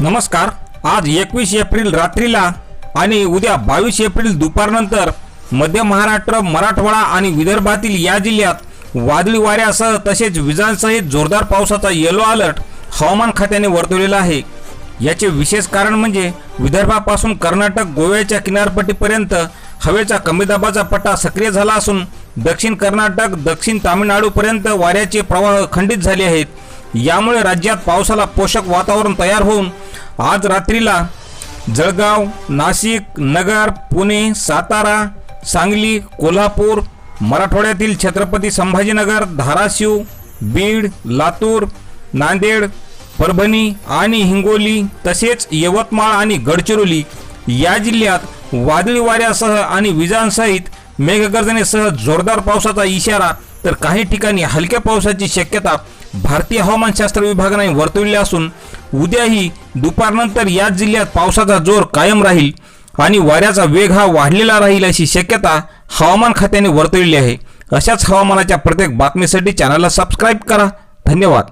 नमस्कार. आज एकवीस एप्रिल रात्रीला आणि उद्या बावीस एप्रिल दुपारनंतर मध्य महाराष्ट्र मराठवाडा आणि विदर्भातील या जिल्ह्यात वादळी वाऱ्यासह तसेच विजांसहित जोरदार पावसाचा येलो अलर्ट हवामान खात्याने वर्तवलेला आहे. याचे विशेष कारण म्हणजे विदर्भापासून कर्नाटक गोव्याच्या किनारपट्टीपर्यंत हवेचा कमी दाबाचा पट्टा सक्रिय झाला असून दक्षिण कर्नाटक दक्षिण तामिळनाडूपर्यंत वाऱ्याचे प्रवाह खंडित झाले आहेत. यामुळे राज्यात पावसाला पोषक वातावरण तयार होऊन आज रात्रीला जळगाव नाशिक नगर पुणे सातारा सांगली कोल्हापूर मराठवाड्यातील छत्रपती संभाजीनगर धाराशिव बीड लातूर नांदेड परभणी आणि हिंगोली तसेच यवतमाळ आणि गडचिरोली या जिल्ह्यात वादळी वाऱ्यासह आणि विजांसहित मेघगर्जनेसह जोरदार पावसाचा इशारा तर काही ठिकाणी हलक्या पावसाची शक्यता भारतीय हवामानशास्त्र विभागाने वर्तविली असून उद्याही दुपारनंतर या जिल्ह्यात पावसाचा जोर कायम राहील आणि वाऱ्याचा वेग हा वाढलेला राहील अशी शक्यता हवामान खात्याने वर्तविली आहे. अशाच हवामानाच्या प्रत्येक बातमीसाठी चॅनलला सबस्क्राईब करा. धन्यवाद.